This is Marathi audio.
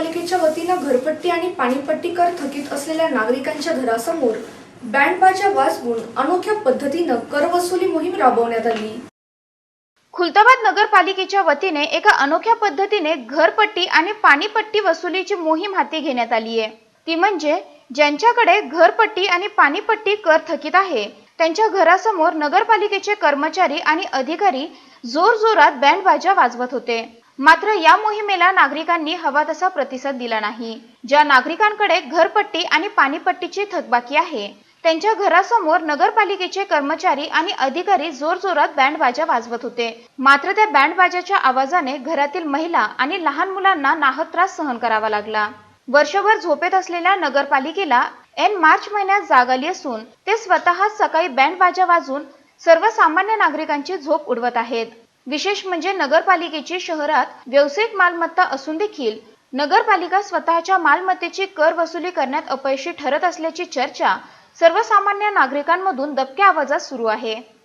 नगरपालिकेच्या वतीनं घरपट्टी आणि पाणीपट्टी कर थकीत असलेल्या नागरिकांच्या घरासमोर बँड वाजवून अनोख्या पद्धतीनं कर वसुली मोहीम राबवण्यात आली. खुलताबाद नगरपालिकेच्या वतीने एका अनोख्या पद्धतीने घरपट्टी आणि पाणीपट्टी वसुलीची मोहीम हाती घेण्यात आली आहे. ती म्हणजे ज्यांच्याकडे घरपट्टी आणि पाणीपट्टी कर थकीत आहे त्यांच्या घरासमोर नगरपालिकेचे कर्मचारी आणि अधिकारी जोरजोरात बँड बाजा वाजवत होते. मात्र या मोहिमेला नागरिकांनी हवा तसा प्रतिसाद दिला नाही. ज्या नागरिकांकडे घरपट्टी आणि पाणीपट्टीची थकबाकी आहे त्यांच्या घरासमोर नगरपालिकेचे कर्मचारी आणि अधिकारी जोरजोरात बँड बाजा वाजवत होते. मात्र त्या बँड बाजाच्या आवाजाने घरातील महिला आणि लहान मुलांना नाहक त्रास सहन करावा लागला. वर्षभर झोपेत असलेल्या नगरपालिकेला एन मार्च महिन्यात जाग आली असून ते स्वतः सकाळी बँड बाजा वाजून सर्वसामान्य नागरिकांची झोप उडवत आहेत. विशेष म्हणजे नगरपालिकेची शहरात व्यावसायिक मालमत्ता असून देखील नगरपालिका स्वतःच्या मालमत्तेची कर वसुली करण्यात अपयशी ठरत असल्याची चर्चा सर्वसामान्य नागरिकांमधून दबक्या आवाजात सुरू आहे.